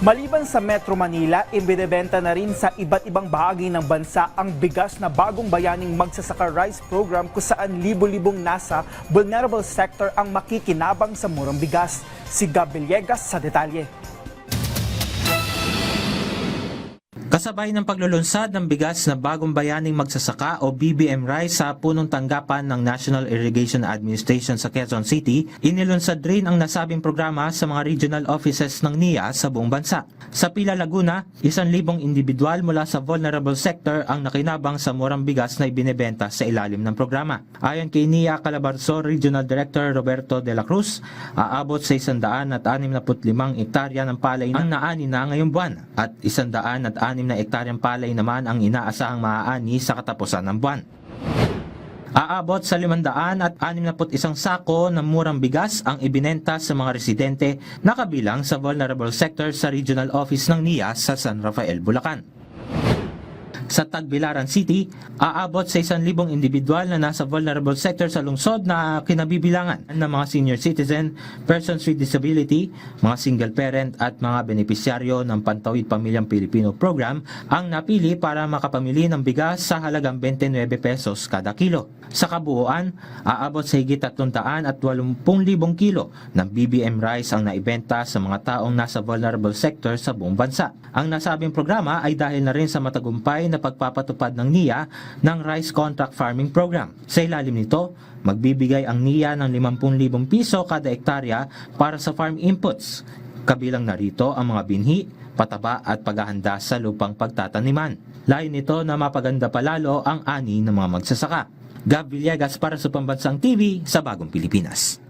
Maliban sa Metro Manila, ibinebenta na rin sa iba't ibang bahagi ng bansa ang bigas na bagong bayaning magsasaka rice program kung saan libo-libong nasa vulnerable sector ang makikinabang sa murang bigas. Si Gab Villegas sa detalye. Kasabay ng paglulunsad ng bigas na bagong bayaning magsasaka o BBM Rice sa punong tanggapan ng National Irrigation Administration sa Quezon City, inilunsad rin ang nasabing programa sa mga regional offices ng NIA sa buong bansa. Sa Pila, Laguna, isang libong individual mula sa vulnerable sector ang nakinabang sa murang bigas na ibinebenta sa ilalim ng programa. Ayon kay NIA Calabarzon Regional Director Roberto De La Cruz, aabot sa 165 hektarya ng palay ang naani na ngayong buwan at 106 na hektaryang palay naman ang inaasahang maaani sa katapusan ng buwan. Aabot sa 561 sako ng murang bigas ang ibinenta sa mga residente na kabilang sa vulnerable sector sa regional office ng NIA sa San Rafael, Bulacan. Sa Tagbilaran City, aabot sa 1,000 individual na nasa vulnerable sector sa lungsod na kinabibilangan ng mga senior citizen, persons with disability, mga single parent at mga benepisyaryo ng Pantawid Pamilyang Pilipino Program ang napili para makapamili ng bigas sa halagang 29 pesos kada kilo. Sa kabuuan, aabot sa higit 300 at 80,000 kilo ng BBM rice ang naibenta sa mga taong nasa vulnerable sector sa buong bansa. Ang nasabing programa ay dahil na rin sa matagumpay na pagpapatupad ng NIA ng Rice Contract Farming Program. Sa ilalim nito, magbibigay ang NIA ng 50,000 piso kada hektarya para sa farm inputs. Kabilang narito ang mga binhi, pataba at paghahanda sa lupang pagtataniman. Layo nito na mapaganda palalo ang ani ng mga magsasaka. Gab Villegas para sa Pambansang TV sa Bagong Pilipinas.